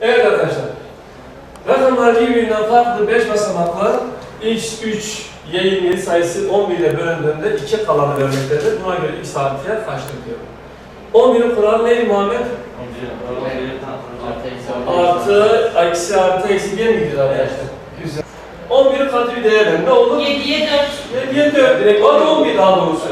Evet arkadaşlar. Rakamlar birbirinden farklı 5 basamaklı x3 y27 sayısı 11 ile bölündüğünde 2 kalanı vermektedir. Buna göre x artıya kaçtır diyor. 11'in kuralı neydi Muhammed? Artı, eksi artı, eksi 1 miydi arkadaşlar? Güzel. 11'in katı bir değer ne olur? 7'ye 4. 7'ye 4 direkt. Hadi 11 daha doğrusu.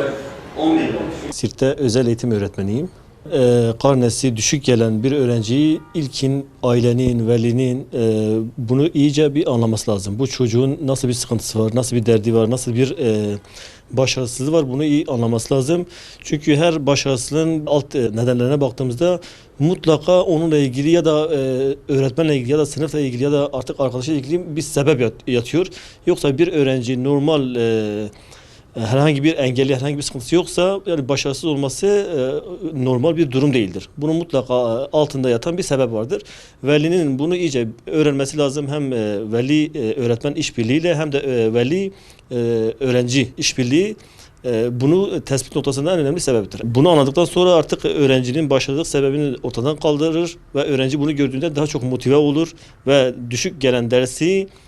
11 Sirt'te özel eğitim öğretmeniyim. Ee, karnesi düşük gelen bir öğrenciyi ilkin ailenin, velinin e, bunu iyice bir anlaması lazım. Bu çocuğun nasıl bir sıkıntısı var, nasıl bir derdi var, nasıl bir e, başarısızlığı var bunu iyi anlaması lazım. Çünkü her başarısızlığın alt e, nedenlerine baktığımızda mutlaka onunla ilgili ya da e, öğretmenle ilgili ya da sınıfla ilgili ya da artık arkadaşıyla ilgili bir sebep yat- yatıyor. Yoksa bir öğrenci normal e, herhangi bir engelli, herhangi bir sıkıntısı yoksa yani başarısız olması e, normal bir durum değildir. Bunun mutlaka e, altında yatan bir sebep vardır. Velinin bunu iyice öğrenmesi lazım. Hem e, veli e, öğretmen işbirliğiyle hem de e, veli e, öğrenci işbirliği e, bunu tespit noktasında önemli sebeptir. Bunu anladıktan sonra artık öğrencinin başarısızlık sebebini ortadan kaldırır ve öğrenci bunu gördüğünde daha çok motive olur ve düşük gelen dersi e,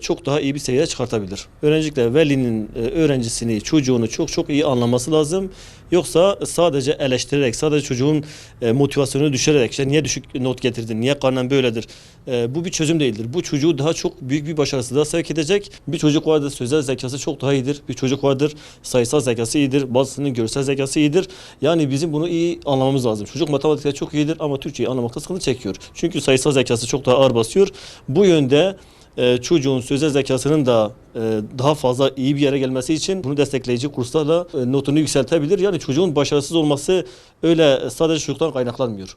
çok daha iyi bir seviyeye çıkartabilir. Öğrencilikle velinin e, öğrencisini, çocuğunu çok çok iyi anlaması lazım. Yoksa sadece eleştirerek, sadece çocuğun e, motivasyonunu düşürerek, işte niye düşük not getirdin, niye karnen böyledir, e, bu bir çözüm değildir. Bu çocuğu daha çok büyük bir başarısızlığa sevk edecek. Bir çocuk vardır sözel zekası çok daha iyidir. Bir çocuk vardır sayısal zekası iyidir. Bazısının görsel zekası iyidir. Yani bizim bunu iyi anlamamız lazım. Çocuk matematikte çok iyidir ama Türkçeyi anlamakta sıkıntı çekiyor. Çünkü sayısal zekası çok daha ağır basıyor. Bu yönde e, çocuğun sözel zekasının da e, daha fazla iyi bir yere gelmesi için bunu destekleyici kurslarla e, notunu yükseltebilir. Yani çocuğun başarısız olması öyle sadece çocuktan kaynaklanmıyor.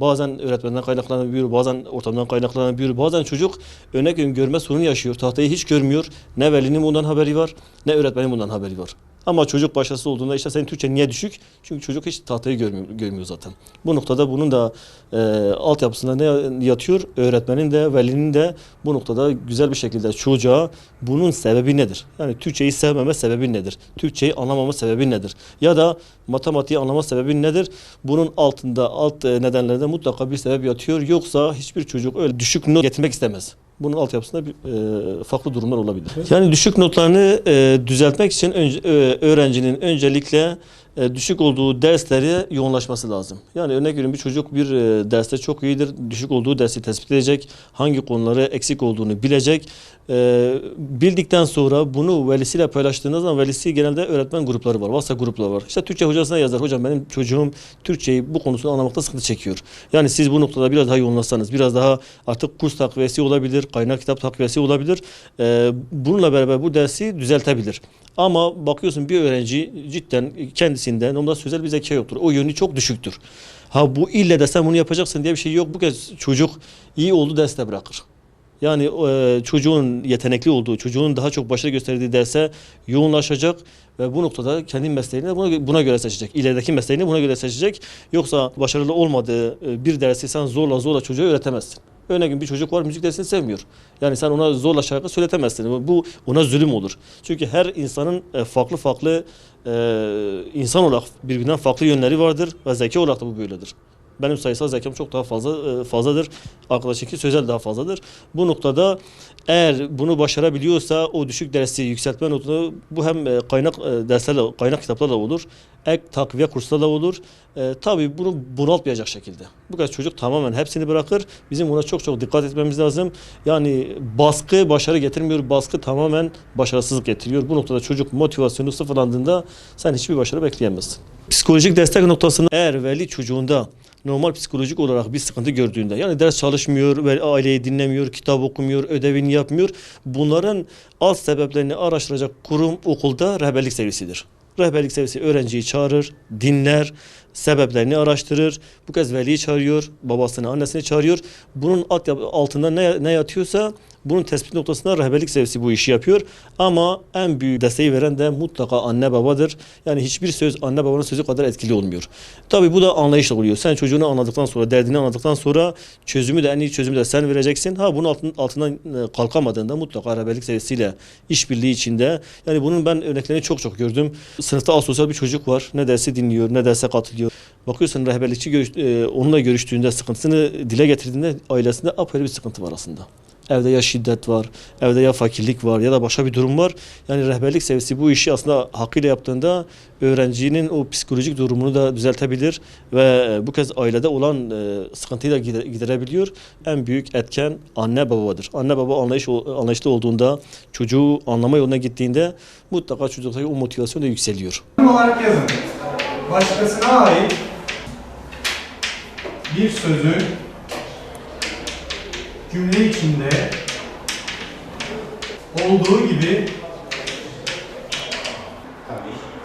Bazen öğretmenden kaynaklanabiliyor, bazen ortamdan kaynaklanabiliyor. Bazen çocuk örnek görme sorunu yaşıyor. Tahtayı hiç görmüyor. Ne velinin bundan haberi var, ne öğretmenin bundan haberi var. Ama çocuk başarısız olduğunda işte senin Türkçe niye düşük? Çünkü çocuk hiç tahtayı görmüyor, görmüyor zaten. Bu noktada bunun da e, altyapısında ne yatıyor? Öğretmenin de velinin de bu noktada güzel bir şekilde çocuğa bunun sebebi nedir? Yani Türkçeyi sevmeme sebebi nedir? Türkçeyi anlamama sebebi nedir? Ya da matematiği anlama sebebi nedir? Bunun altında alt e, nedenlerinde mutlaka bir sebep yatıyor. Yoksa hiçbir çocuk öyle düşük not getirmek istemez. Bunun altyapısında bir, e, farklı durumlar olabilir. Yani düşük notlarını e, düzeltmek için önce, e, öğrencinin öncelikle düşük olduğu dersleri yoğunlaşması lazım. Yani örnek veriyorum bir çocuk bir e, derste çok iyidir. Düşük olduğu dersi tespit edecek. Hangi konuları eksik olduğunu bilecek. E, bildikten sonra bunu velisiyle paylaştığınız zaman velisi genelde öğretmen grupları var. WhatsApp grupları var. İşte Türkçe hocasına yazar. Hocam benim çocuğum Türkçeyi bu konusunu anlamakta sıkıntı çekiyor. Yani siz bu noktada biraz daha yoğunlaşsanız, biraz daha artık kurs takviyesi olabilir, kaynak kitap takviyesi olabilir. E, bununla beraber bu dersi düzeltebilir. Ama bakıyorsun bir öğrenci cidden kendisinde onda sözel bir zeka yoktur. O yönü çok düşüktür. Ha bu ille de sen bunu yapacaksın diye bir şey yok. Bu kez çocuk iyi oldu derste bırakır. Yani e, çocuğun yetenekli olduğu, çocuğun daha çok başarı gösterdiği derse yoğunlaşacak ve bu noktada kendi mesleğini buna, buna göre seçecek. İlerideki mesleğini buna göre seçecek. Yoksa başarılı olmadığı e, bir dersi sen zorla zorla çocuğa öğretemezsin. Örneğin bir çocuk var müzik dersini sevmiyor. Yani sen ona zorla şarkı söyletemezsin. Bu ona zulüm olur. Çünkü her insanın e, farklı farklı e, insan olarak birbirinden farklı yönleri vardır ve zeki olarak da bu böyledir. Benim sayısal zekam çok daha fazla e, fazladır. Arkadaşınki sözel daha fazladır. Bu noktada eğer bunu başarabiliyorsa o düşük dersi yükseltme notunu bu hem e, kaynak e, derslerle, kaynak kitaplarla olur. Ek takviye kurslarla olur. E, tabii bunu bunaltmayacak şekilde. Bu kadar çocuk tamamen hepsini bırakır. Bizim buna çok çok dikkat etmemiz lazım. Yani baskı başarı getirmiyor. Baskı tamamen başarısızlık getiriyor. Bu noktada çocuk motivasyonu sıfırlandığında sen hiçbir başarı bekleyemezsin. Psikolojik destek noktasında eğer veli çocuğunda normal psikolojik olarak bir sıkıntı gördüğünde yani ders çalışmıyor, ve aileyi dinlemiyor, kitap okumuyor, ödevini yapmıyor. Bunların alt sebeplerini araştıracak kurum okulda rehberlik servisidir. Rehberlik servisi öğrenciyi çağırır, dinler, sebeplerini araştırır. Bu kez veliyi çağırıyor, babasını, annesini çağırıyor. Bunun alt, altında ne, ne yatıyorsa bunun tespit noktasında rehberlik servisi bu işi yapıyor. Ama en büyük desteği veren de mutlaka anne babadır. Yani hiçbir söz anne babanın sözü kadar etkili olmuyor. Tabii bu da anlayışla oluyor. Sen çocuğunu anladıktan sonra, derdini anladıktan sonra çözümü de en iyi çözümü de sen vereceksin. Ha bunun altın, altından e, kalkamadığında mutlaka rehberlik servisiyle işbirliği içinde. Yani bunun ben örneklerini çok çok gördüm. Sınıfta asosyal bir çocuk var. Ne dersi dinliyor, ne derse katılıyor, yaşıyor. Bakıyorsun rehberlikçi görüş- e, onunla görüştüğünde sıkıntısını dile getirdiğinde ailesinde apayrı bir sıkıntı var aslında. Evde ya şiddet var, evde ya fakirlik var ya da başka bir durum var. Yani rehberlik seviyesi bu işi aslında hakkıyla yaptığında öğrencinin o psikolojik durumunu da düzeltebilir ve e, bu kez ailede olan e, sıkıntıyı da gider- giderebiliyor. En büyük etken anne babadır. Anne baba anlayış anlayışlı olduğunda, çocuğu anlama yoluna gittiğinde mutlaka çocuktaki o motivasyon da yükseliyor. olarak başkasına ait bir sözü cümle içinde olduğu gibi Tabii.